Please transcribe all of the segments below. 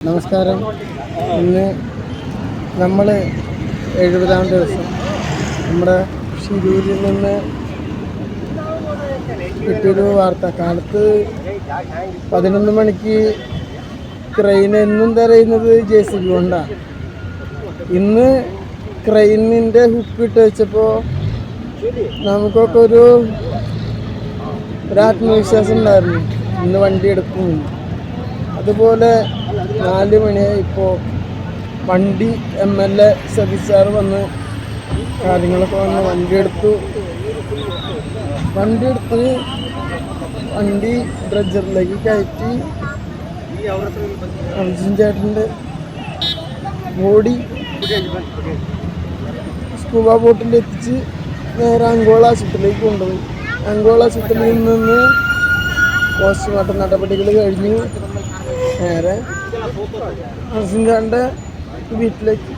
നമസ്കാരം. ഇന്ന് നമ്മൾ എഴുപതാം ദിവസം നമ്മുടെ ഷിരൂരിൽ നിന്ന് കിട്ടിയൊരു വാർത്ത. കാലത്ത് പതിനൊന്ന് മണിക്ക് ക്രെയിൻ എന്നും തരയുന്നത് ജെ സി ബി കൊണ്ടാണ് ഇന്ന് ക്രെയിനിന്റെ ഹുക്ക് ഇട്ട് വെച്ചപ്പോൾ നമുക്കൊക്കെ ഒരു ഒരു ആത്മവിശ്വാസം ഉണ്ടായിരുന്നു. ഇന്ന് വണ്ടി എടുക്കുന്നു അതുപോലെ നാല് മണിയായി ഇപ്പോൾ വണ്ടി M L A Satheesh sir വന്ന് കാര്യങ്ങളൊക്കെ വന്ന് വണ്ടി എടുത്തു. വണ്ടി എടുത്ത് വണ്ടി ഡ്രജറിലേക്ക് കയറ്റി. അർജുൻ ചേട്ടന്റെ ബോഡി സ്കൂബ ബോട്ടിൽ എത്തിച്ച് നേരെ അങ്കോള ആശുപത്രിയിലേക്ക് കൊണ്ടുപോയി. അങ്കോള ആശുപത്രിയിൽ നിന്ന് പോസ്റ്റ്മോർട്ടം നടപടികൾ കഴിഞ്ഞു. നേരെ അർജുൻചാന്റെ വീട്ടിലേക്ക്.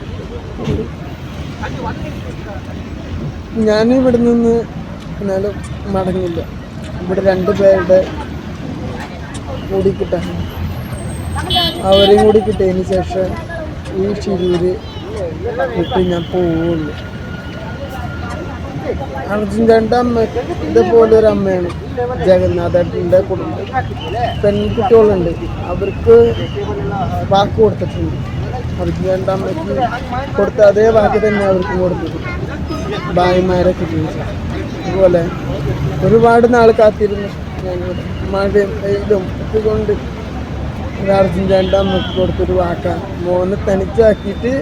ഞാൻ ഇവിടെ നിന്ന് എന്നാലും മടങ്ങില്ല. ഇവിടെ രണ്ട് പേരുടെ കൂടി കിട്ടാൻ. അവരെയും കൂടി കിട്ടിയതിന് ശേഷം ഈ ഷിരൂര് വിട്ട് ഞാൻ പോവുള്ളൂ അർജുന്റെ അമ്മ ഇതേപോലെ ഒരു അമ്മയാണ്. ജഗന്നാഥേട്ടന്റെ കുടുംബം. പെൺകുട്ടികളുണ്ട്. അവർക്ക് വാക്ക് കൊടുത്തിട്ടുണ്ട്. അർജുന്റെ അമ്മയ്ക്ക് കൊടുത്ത അതേ വാക്ക് തന്നെ അവർക്ക് കൊടുത്തിട്ടുണ്ട്. ഭായിമാരെ കിട്ടിയത് അതുപോലെ ഒരുപാട് നാൾ കാത്തിരുന്നു മഴയും വെയിലും ഒക്കെ കൊണ്ട് അർജുന്റെ അമ്മയ്ക്ക് കൊടുത്തൊരു വാക്കാണ് മോനെ തനിച്ചാക്കിയിട്ട്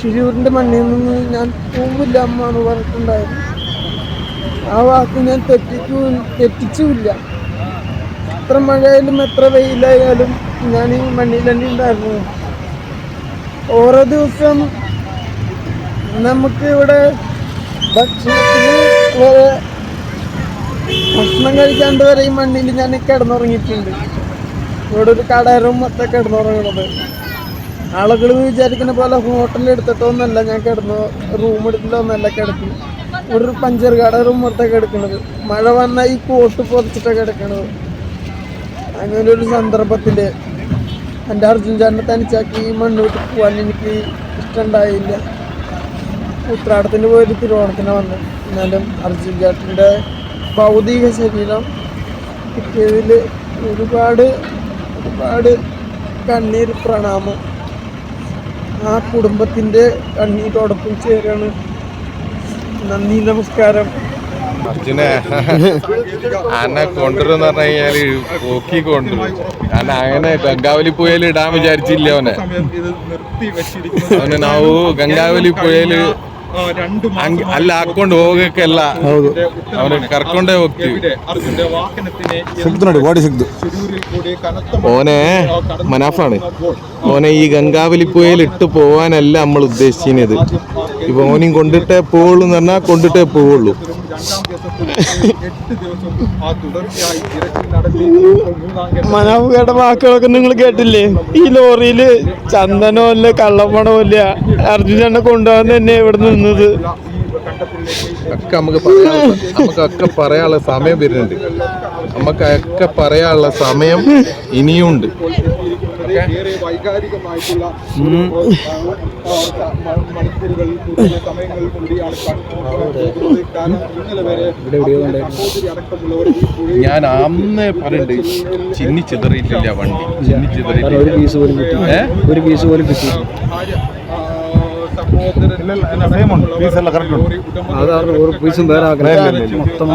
ഷിരൂരിന്റെ മണ്ണിൽ നിന്ന് ഞാൻ പോവില്ല എന്നാണ് പറഞ്ഞിട്ടുണ്ടായത്. ആ വാക്ക് ഞാൻ തെറ്റിക്കൂ തെറ്റിച്ചുമില്ല. എത്ര മഴയായാലും എത്ര വെയിലായാലും ഞാൻ ഈ മണ്ണിൽ തന്നെ ഉണ്ടായിരുന്നു. ഓരോ ദിവസം നമുക്ക് ഇവിടെ ഭക്ഷണത്തിന് വരെ ഭക്ഷണം കഴിക്കാണ്ട് വരെ ഈ മണ്ണിൽ ഞാൻ കിടന്നുറങ്ങിയിട്ടുണ്ട്. ഇവിടെ ഒരു കടയറും മൊത്തം കിടന്നുറങ്ങണത്. ആളുകൾ വിചാരിക്കുന്ന പോലെ ഹോട്ടലിൽ എടുത്തിട്ടൊന്നല്ല ഞാൻ കിടന്നു റൂം എടുത്തിട്ടൊന്നല്ല കിടക്കുന്നു ഒരു പഞ്ചർ കട റൂം പുറത്തൊക്കെ എടുക്കണത്. മഴ വന്നാൽ ഈ കോട്ട് പൊതിച്ചിട്ടൊക്കെ എടുക്കണത്. അങ്ങനെ ഒരു സന്ദർഭത്തിൽ എന്റെ അർജുൻ ചാറിനെ തനിച്ചാക്കി ഈ മണ്ണ് വിട്ട് പോകാൻ എനിക്ക് ഇഷ്ടമുണ്ടായില്ല. ഉത്രാടത്തിന് പോയൊരു തിരുവോണത്തിന് വന്നു. എന്നാലും അർജുൻ ചേട്ടന്റെ ഭൗതിക ശരീരം കിട്ടിയതിൽ ഒരുപാട് ഒരുപാട് കണ്ണീർ പ്രണാമം. ആ കുടുംബത്തിന്റെ കണ്ണീരോടൊപ്പം ചേരാണ്. നന്ദി നമസ്കാരം. അർജുന ആനെ കൊണ്ടുവരും പറഞ്ഞു കഴിഞ്ഞാൽ പോക്കി കൊണ്ടുവരും. ഞാൻ അങ്ങനെ ഗംഗാവലി പുഴയിൽ ഇടാൻ വിചാരിച്ചില്ല അവനെ. അവന് നാവു ഗംഗാവലി പുഴയിൽ ಅಲ್ಲಿ ಹಾಕೊಂಡು ಹೋಗಕ್ಕೆಲ್ಲ ಅವನು ಕರ್ಕೊಂಡೇ ಹೋಗ್ತೀವಿ ಸಿಕ್ತು ನೋಡಿ ಬಾಡಿ ಸಿಕ್ತು ഓനെ മനാഫാണ് ഓനെ ഈ ഗംഗാവലി പുഴയിൽ ഇട്ട് പോവാനല്ല നമ്മൾ ഉദ്ദേശിക്കുന്നത് ഇപ്പൊ ഓനെയും കൊണ്ടിട്ടേ പോവുള്ളൂ എന്ന് പറഞ്ഞാൽ കൊണ്ടിട്ടേ പോവുള്ളൂ. മനാഫുകയുടെ വാക്കുകളൊക്കെ നിങ്ങൾ കേട്ടില്ലേ? ഈ ലോറിയിൽ ചന്ദനോ അല്ല കള്ളപ്പണോ ഇല്ല അർജുനെ കൊണ്ടുപോകാൻ തന്നെ ഇവിടെ നിന്നത്. ഒക്കെ നമുക്ക് പറയാനുള്ള നമുക്കൊക്കെ പറയാനുള്ള സമയം വരുന്നുണ്ട്. നമുക്കൊക്കെ പറയാനുള്ള സമയം ഇനിയുണ്ട്. ഏറെ വൈകാരികമായിട്ടുള്ള ഒരു, മണിക്കൂറുകൾ കൂടിയാണ് ഇന്നലെ വരെ അടക്കമുള്ളവർ ഞാൻ അന്ന് പറയണ്ട് ചിന്നി ചിതറിയിട്ടില്ല വണ്ടി ചിന്നി ചിതറിയിട്ടില്ല? ഒരു പീസ് പോലും കിട്ടി അതാണ് ഒരു പീസും വേറെ ആഗ്രഹം. മൊത്തം